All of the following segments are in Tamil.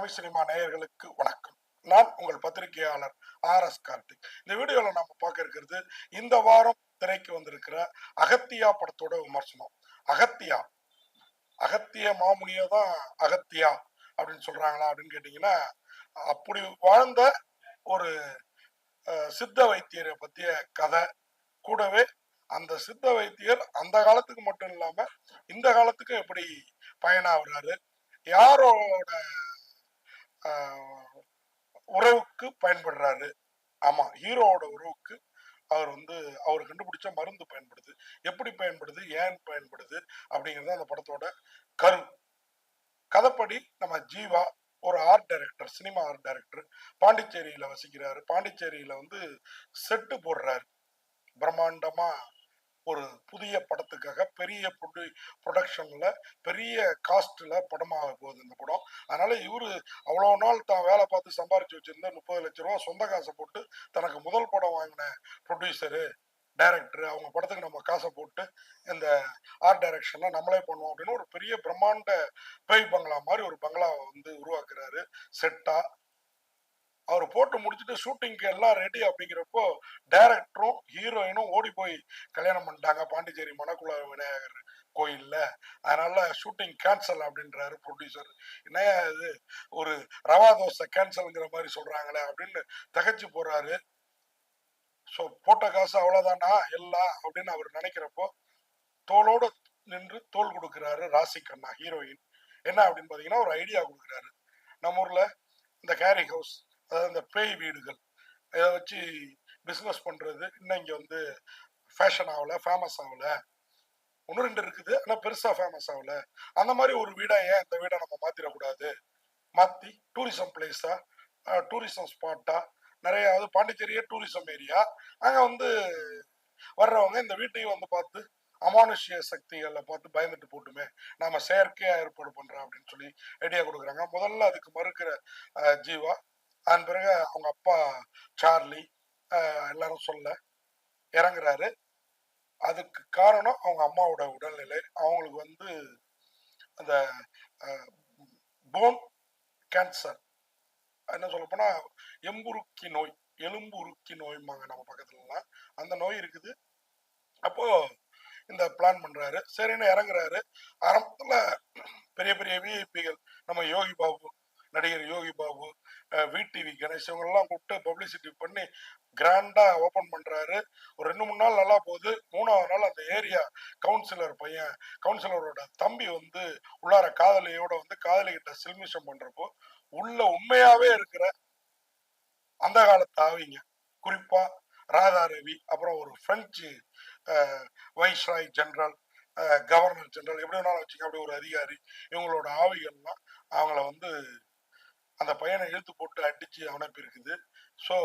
தமிழ் சினிமா நேயர்களுக்கு வணக்கம். நான் உங்கள் பத்திரிகையாளர் ஆர் எஸ் கார்த்திக். இந்த வீடியோவில் நாம பார்க்க இருக்கிறது இந்த வாரம் திரைக்கு வந்திருக்கிற அகத்தியா படத்தோட விமர்சனம். அகத்தியா. அகத்திய மாமுனியா தான் அகத்தியா அப்படின்னு சொல்றாங்களா அப்படின்னு கேட்டீங்கன்னா அப்படி வாழ்ந்த ஒரு சித்த வைத்தியரை பத்திய கதை. கூடவே அந்த சித்த வைத்தியர் அந்த காலத்துக்கு மட்டும் இல்லாம இந்த காலத்துக்கும் எப்படி பயனாகிறாரு யாரோட உறவுக்கு பயன்படுறாரு. ஆமா ஹீரோவோட உறவுக்கு அவர் வந்து அவர் கண்டுபிடிச்ச மருந்து பயன்படுது. எப்படி பயன்படுது ஏன் பயன்படுது அப்படிங்கிறது அந்த படத்தோட கரு. கதைப்படி நம்ம ஜீவா ஒரு art director cinema art director பாண்டிச்சேரியில வசிக்கிறாரு. பாண்டிச்சேரியில வந்து செட்டு போடுறாரு. பிரம்மாண்டமா ஒரு புதிய படத்துக்காக பெரிய ப்ரொடக்ஷனில் பெரிய காஸ்ட்டில் படமாக போகுது இந்த படம். அதனால் இவர் அவ்வளோ நாள் தான் வேலை பார்த்து சம்பாரிச்சு வச்சுருந்த முப்பது லட்ச ரூபா சொந்த காசை போட்டு தனக்கு முதல் படம் வாங்கின ப்ரொடியூசரு டைரக்டர் அவங்க படத்துக்கு நம்ம காசை போட்டு இந்த ஆர்ட் டைரக்ஷன்லாம் நம்மளே பண்ணுவோம் அப்படின்னு ஒரு பெரிய பிரம்மாண்ட பேய் பங்களா மாதிரி ஒரு பங்களாவை வந்து உருவாக்குறாரு. செட்டா அவர் போட்டு முடிச்சுட்டு ஷூட்டிங்க்கு எல்லாம் ரெடி அப்படிங்கிறப்போ டைரக்டரும் ஹீரோயினும் ஓடி போய் கல்யாணம் பண்ணிட்டாங்க. பாண்டிச்சேரி மணக்குள விநாயகர் கோயில்ல. அதனால ஷூட்டிங் கேன்சல் அப்படின்றாரு ப்ரொடியூசர் என்ன இது? ஒரு ரவா தோசை கேன்சல்ங்கிற மாதிரி சொல்றாங்களே அப்படின்னு தகச்சு போறாரு. ஸோ போட்ட காசு அவ்வளோதானா எல்லாம் அப்படின்னு அவர் நினைக்கிறப்போ தோளோடு நின்று தோல் கொடுக்குறாரு ராசி கண்ணா ஹீரோயின் என்ன அப்படின்னு பார்த்தீங்கன்னா ஒரு ஐடியா கொடுக்குறாரு. நம்ம ஊரில் இந்த கேரி ஹவுஸ் அதாவது இந்த பேய் வீடுகள் இதை வச்சு பிஸ்னஸ் பண்ணுறது இன்னும் இங்கே வந்து ஃபேஷன் ஆகலை ஃபேமஸ் ஆகல. ஒன்று ரெண்டு இருக்குது ஆனால் பெருசாக ஃபேமஸ் ஆகல. அந்த மாதிரி ஒரு வீடாக ஏன் இந்த வீடை நம்ம மாற்றிடக்கூடாது மாற்றி டூரிசம் பிளேஸாக டூரிசம் ஸ்பாட்டாக நிறைய அது பாண்டிச்சேரியே டூரிசம் ஏரியா அங்கே வந்து வர்றவங்க இந்த வீட்டையும் வந்து பார்த்து அமானுஷ்ய சக்திகளை பார்த்து பயந்துட்டு போட்டுமே நாம செயற்கையாக ஏற்பாடு பண்ணுறோம் அப்படின்னு சொல்லி ஐடியா கொடுக்குறாங்க. முதல்ல அதுக்கு மறுக்கிற ஜீவா அதன் பிறகு அவங்க அப்பா சார்லி எல்லாரும் சொல்ல இறங்குறாரு. அதுக்கு காரணம் அவங்க அம்மாவோட உடல்நிலை. அவங்களுக்கு வந்து அந்த போன் கேன்சர் என்ன சொல்ல போனா எம்புருக்கி நோய் எலும்பு உருக்கி நோய்மாங்க நம்ம பக்கத்துலலாம். அந்த நோய் இருக்குது. அப்போ இந்த பிளான் பண்றாரு. சரின்னு இறங்குறாரு. ஆரம்பத்தில் பெரிய பெரிய விஐபிகள் நம்ம யோகி பாபு நடிகர் யோகி பாபு விடிவி கணேஷ் இவங்கெல்லாம் கூப்பிட்டு பப்ளிசிட்டி பண்ணி கிராண்டா ஓபன் பண்றாரு. ஒரு ரெண்டு மூணு நாள் நல்லா போகுது. மூணாவது நாள் அந்த ஏரியா கவுன்சிலர் பையன் கவுன்சிலரோட தம்பி வந்து உள்ளார காதலியோட வந்து காதலிகிட்ட சில்மிஷம் பண்றப்போ உள்ள உண்மையாவே இருக்கிற அந்த காலத்து ஆவிங்க. குறிப்பா ராதா ரவி அப்புறம் ஒரு French viceroy general governor general எப்படி வேணாலும் வச்சுக்க அப்படி ஒரு அதிகாரி. இவங்களோட ஆவிகள்லாம் அவங்கள வந்து அந்த பையனை இழுத்து போட்டு அடிச்சு அவனப்பி இருக்குது ஸோ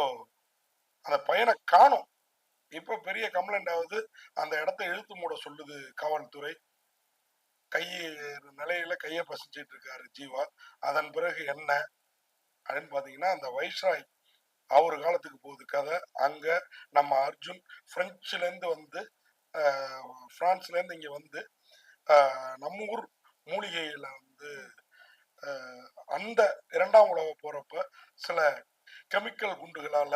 அந்த பையனை காணும். இப்போ பெரிய கம்ப்ளைண்ட் ஆகுது. அந்த இடத்த இழுத்து மூட சொல்லுது காவல்துறை. கை நிலையில கையை பசிச்சிட்டு இருக்காரு ஜீவா. அதன் பிறகு என்ன? அப்படின்னு பாத்தீங்கன்னா அந்த வைஸ்ராய் அவர் காலத்துக்கு போகுது கதை. அங்க நம்ம அர்ஜுன் பிரெஞ்சுல இருந்து வந்து ஃப்ரான்ஸ்லேருந்து பிரான்ஸ்ல இருந்து இங்க வந்து நம்ம ஊர் மூலிகையில வந்து அந்த இரண்டாம் உலக போறப்ப சில கெமிக்கல் குண்டுகளால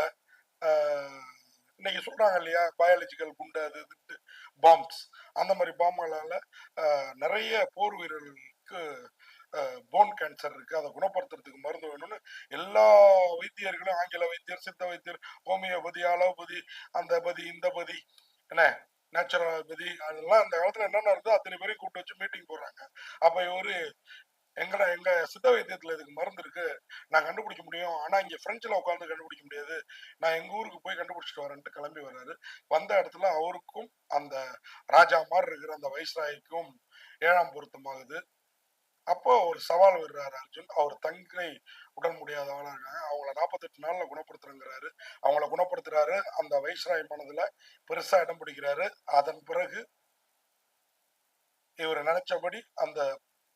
இன்னைக்கு சொல்றாங்க இல்லையா? பயாலஜிக்கல் குண்டு அது இதுட்டு பாம்ஸ் அந்த மாதிரி பாம்புகளால நிறைய போர் வீரர்களுக்கு போன் கேன்சர் இருக்கு. அதை குணப்படுத்துறதுக்கு மருந்து வேணும்னு எல்லா வைத்தியர்களும் ஆங்கில வைத்தியர் சித்த வைத்தியர் ஹோமியோபதி அலோபதி அந்த பதி இந்த பதி என்ன? நேச்சுரோபதி அதெல்லாம் அந்த காலத்துல என்னென்ன இருந்தோ அத்தனை பேரையும் கூப்பிட்டு வச்சு மீட்டிங் போடுறாங்க. அப்ப இவரு எங்கட எங்க சித்த வைத்தியத்துல இதுக்கு மருந்து இருக்கு? நான் கண்டுபிடிக்க முடியும். ஆனா இங்க பிரெஞ்சுல உட்காந்து கண்டுபிடிக்க முடியாது. நான் எங்க ஊருக்கு போய் கண்டுபிடிச்சிட்டு வரேன்ட்டு கிளம்பி வர்றாரு. வந்த இடத்துல அவருக்கும் அந்த ராஜா மாதிரி இருக்கிற அந்த வைஸ்ராய்க்கும் ஏழாம் பொருத்தமாகுது அப்போ ஒரு சவால் விடுறாரு அர்ஜுன். அவர் தங்கை உடல் முடியாதவங்களா இருக்காங்க. அவங்கள நாற்பத்தெட்டு நாள்ல குணப்படுத்துறேங்கிறாரு. அவங்கள குணப்படுத்துறாரு. அந்த வைஸ்ராய் மனதுல பெருசா இடம் பிடிக்கிறாரு. அதன் பிறகு இவர் நினைச்சபடி அந்த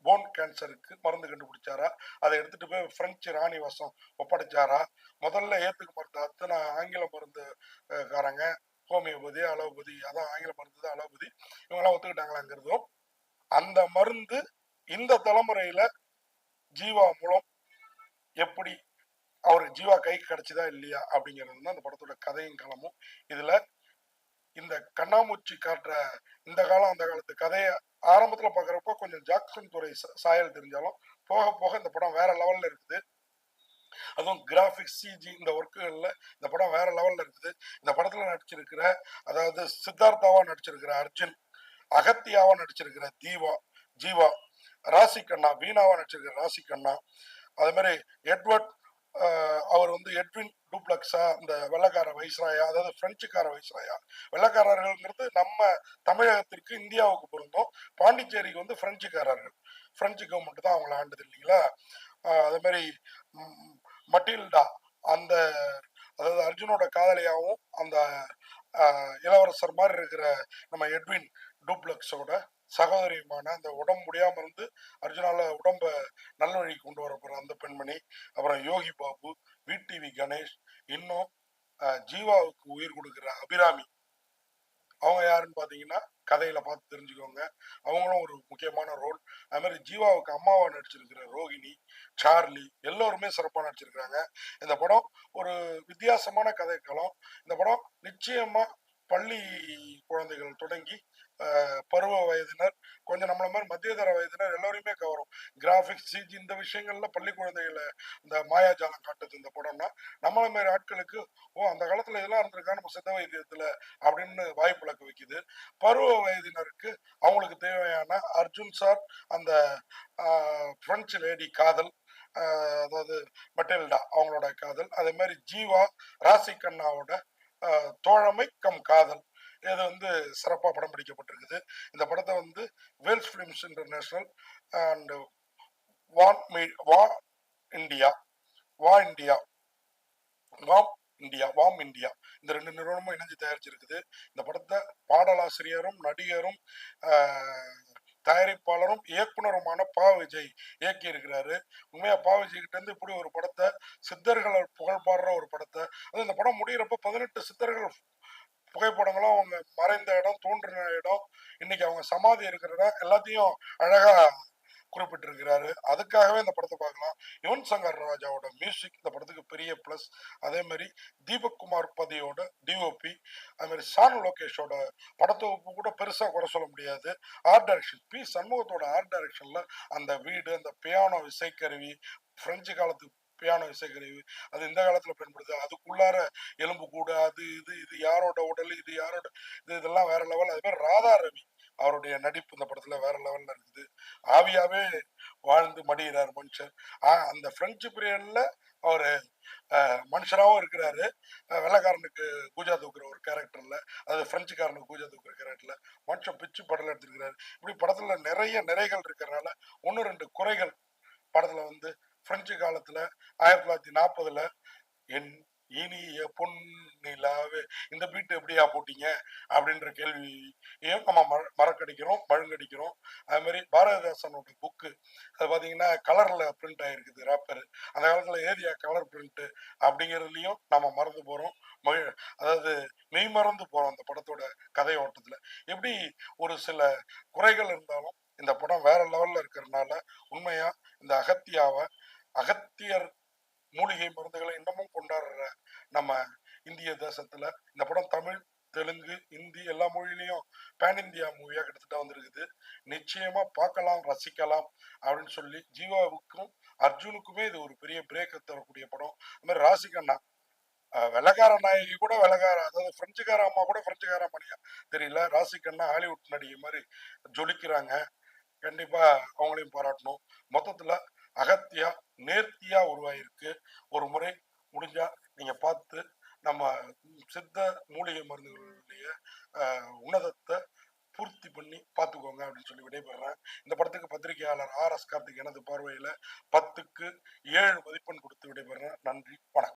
போன் கேன்சருக்கு மருந்து கண்டுபிடிச்சாரா? அதை எடுத்துட்டு போய் பிரெஞ்சு ராணி வசம் ஒப்படைச்சாரா? முதல்ல ஏத்துக்க மருந்து அத்தனை ஆங்கில மருந்து காரங்க. ஹோமியோபதி அலோபதி அதான் ஆங்கில மருந்து தான் அலோபதி. இவங்கெல்லாம் ஒத்துக்கிட்டாங்களாங்கிறதும் அந்த மருந்து இந்த தலைமுறையில ஜீவா மூலம் எப்படி அவர் ஜீவா கைக்கு கிடைச்சதா இல்லையா அப்படிங்கிறது தான் அந்த படத்தோட கதையும் களமும். இதுல இந்த கண்ணாமூச்சி காட்டுற இந்த காலம் அந்த காலத்து கதையை ஆரம்பத்துல பாக்குறப்போ கொஞ்சம் ஜாக்சன் துறை சாயல் தெரிஞ்சாலும் போக போக இந்த படம் வேற லெவல்ல இருக்குது. அதுவும் கிராஃபிக்ஸ் சிஜி இந்த ஒர்க்குகளில் இந்த படம் வேற லெவல்ல இருக்குது. இந்த படத்துல நடிச்சிருக்கிற அதாவது சித்தார்த்தாவா நடிச்சிருக்கிற அர்ஜுன் அகத்தியாவா நடிச்சிருக்கிற தீவா ஜீவா ராசி கண்ணா வீணாவா நடிச்சிருக்கிற ராசி கண்ணா அதே மாதிரி எட்வர்ட் அவர் வந்து எட்வின் டூப்ளக்ஸா இந்த வெள்ளக்கார வைஸ்ராயா அதாவது பிரெஞ்சுக்கார வைஸ்ராயா. வெள்ளக்காரர்கள்ங்கிறது நம்ம தமிழகத்திற்கு இந்தியாவுக்கு பொருந்தும். பாண்டிச்சேரிக்கு வந்து பிரெஞ்சுக்காரர்கள். பிரெஞ்சு கவர்மெண்ட் தான் அவங்கள ஆண்டது இல்லைங்களா? அதே மாதிரி மட்டில்டா அந்த அதாவது அர்ஜுனோட காதலியாகவும் அந்த இளவரசர் மாதிரி இருக்கிற நம்ம எட்வின் டூப்ளக்ஸோட சகோதரியுமான அந்த உடம்பு முடியாம இருந்து அர்ஜுனால உடம்ப நல்வழி கொண்டு வர போற அந்த பெண்மணி அப்புறம் யோகி பாபு விடிவி கணேஷ் இன்னும் ஜீவாவுக்கு உயிர் கொடுக்குற அபிராமி. அவங்க யாருன்னு பாத்தீங்கன்னா கதையில பார்த்து தெரிஞ்சுக்கோங்க. அவங்களும் ஒரு முக்கியமான ரோல். அது மாதிரி ஜீவாவுக்கு அம்மாவா நடிச்சிருக்கிற ரோகிணி சார்லி எல்லோருமே சிறப்பாக நடிச்சிருக்கிறாங்க. இந்த படம் ஒரு வித்தியாசமான கதைக்களம். இந்த படம் நிச்சயமா பள்ளி குழந்தைகள் தொடங்கி பருவ வயதினர் கொஞ்சம் நம்மள மாதிரி மத்தியதர வயதினர் எல்லோரையுமே கவரும். கிராஃபிக்ஸ் சிஜி இந்த விஷயங்கள்ல பள்ளி குழந்தைகளை இந்த மாயாஜாலம் காட்டுது இந்த படம்னா நம்மள மாதிரி ஆட்களுக்கு ஓ அந்த காலத்துல இதெல்லாம் இருந்திருக்கா? நம்ம சித்த வைத்தியத்துல? அப்படின்னு வாய்ப்புலக்க வைக்குது. பருவ வயதினருக்கு அவங்களுக்கு தேவையான அர்ஜுன் சார் அந்த பிரெஞ்சு லேடி காதல் அதாவது மட்டெல்டா அவங்களோட காதல். அதே மாதிரி ஜீவா ராசி கண்ணாவோட தோழமை கம் காதல். இது வந்து சிறப்பாக படம் பிடிக்கப்பட்டிருக்குது. இந்த படத்தை வந்து வேல்ஸ் ஃபிலிம்ஸ் இன்டர்நேஷ்னல் அண்ட் வான் மீ வா இந்தியா வா இந்தியா வாம் இந்தியா வாம் இந்தியா இந்த ரெண்டு நிறுவனமும் இணைஞ்சு தயாரிச்சிருக்குது. இந்த படத்தை பாடலாசிரியரும் நடிகரும் தயாரிப்பாளரும் இயக்குனருமான பா விஜய் இயக்கி இருக்கிறாரு. உண்மையா பா விஜய் கிட்ட இருந்து இப்படி ஒரு படத்தை சித்தர்களை புகழ் பாடுற ஒரு படத்தை அது இந்த படம் முடிகிறப்ப பதினெட்டு சித்தர்கள் புகைப்படங்களும் அவங்க மறைந்த இடம் தோன்றின இடம் இன்னைக்கு அவங்க சமாதி இருக்கிற இடம் எல்லாத்தையும் அழகா குறிப்பிட்டிருக்கிறாரு. அதுக்காகவே இந்த படத்தை பார்க்கலாம். யுவன் சங்கர் ராஜாவோட மியூசிக் இந்த படத்துக்கு பெரிய ப்ளஸ் அதே மாதிரி தீபக் குமார் பதியோட டிஓபி அது மாதிரி சான் லோகேஷோட படத்தொகுப்பு கூட பெருசாக குறை சொல்ல முடியாது. ஆர்ட் டைரக்ஷன் பி சண்முகத்தோட ஆர்ட் டைரக்ஷனில் அந்த வீடு அந்த பியானோ இசைக்கருவி பிரெஞ்சு காலத்து பியானோ இசைக்கருவி அது இந்த காலத்துல பயன்படுது. அதுக்குள்ளார எலும்பு கூடு அது இது இது யாரோட உடல் இது யாரோட இது இதெல்லாம் வேற லெவல் அது மாதிரி ராதா ரவி அவருடைய நடிப்பு இந்த படத்துல வேற லெவல்ல இருக்குது. ஆவியாவே வாழ்ந்து மடிகிறார் மனுஷர். ஆஹ் அந்த பிரெஞ்சு பீரியட்ல அவரு மனுஷராகவும் இருக்கிறாரு. வெள்ளக்காரனுக்கு வெள்ளைக்காரனுக்கு பூஜா தூக்குற ஒரு கேரக்டர்ல அது பிரெஞ்சுக்காரனுக்கு பூஜா தூக்குற கேரக்டர்ல மனுஷன் பிச்சு படல எடுத்திருக்கிறாரு. இப்படி படத்துல நிறைய நிறைகள் இருக்கிறனால ஒன்னு ரெண்டு குறைகள் படத்துல வந்து பிரெஞ்சு காலத்துல ஆயிரத்தி தொள்ளாயிரத்தி நாற்பதுல என் இனிய பொன்னிலாவே இந்த பீட்டு எப்படியா போட்டீங்க? அப்படின்ற கேள்வியையும் நம்ம மற- மறக்கடிக்கிறோம் மழுங்கடிக்கிறோம் அது மாதிரி பாரதிதாசனோட புக்கு அது பார்த்தீங்கன்னா கலர்ல பிரிண்ட் ஆயிருக்குது ராப்பர் அந்த காலத்துல ஏரியா கலர் பிரிண்ட் அப்படிங்கிறதுலயும் நம்ம மறந்து போறோம். மகிழ் அதாவது மெய் மறந்து போறோம் அந்த படத்தோட கதை ஓட்டத்துல. எப்படி ஒரு சில குறைகள் இருந்தாலும் இந்த படம் வேற லெவல்ல இருக்கிறதுனால உண்மையா இந்த அகத்தியாவை அகத்தியர் மூலிகை மருந்துகளை இன்னமும் கொண்டாடுற நம்ம இந்திய தேசத்துல இந்த படம் தமிழ் தெலுங்கு இந்தி எல்லா மொழியிலையும் பேன் இந்தியா மூவியா கிட்டத்தட்ட வந்திருக்குது. நிச்சயமா பார்க்கலாம் ரசிக்கலாம் அப்படின்னு சொல்லி ஜீவாவுக்கும் அர்ஜுனுக்குமே இது ஒரு பெரிய பிரேக் தரக்கூடிய படம். அது மாதிரி ராசிகண்ணா அஹ் நாயகி கூட வெள்ளைக்கார அதாவது பிரெஞ்சுக்கார அம்மா கூட பிரெஞ்சுக்கார மணியா? தெரியல. ராசிகண்ணா ஹாலிவுட் நடிகை மாதிரி ஜொலிக்கிறாங்க. கண்டிப்பா அவங்களையும் பாராட்டணும். மொத்தத்துல அகத்தியா நேர்த்தியா உருவாயிருக்கு. ஒரு முறை முடிஞ்சா நீங்க பார்த்து நம்ம சித்த மூலிகை மருந்துகளுடைய உன்னதத்தை பூர்த்தி பண்ணி பார்த்துக்கோங்க அப்படின்னு சொல்லி விடைபெறேன் இந்த படத்துக்கு பத்திரிகையாளர் ஆர் எஸ் கார்த்திக் எனது பார்வையில பத்துக்கு ஏழு மதிப்பெண் கொடுத்து விடைபெறேன் நன்றி.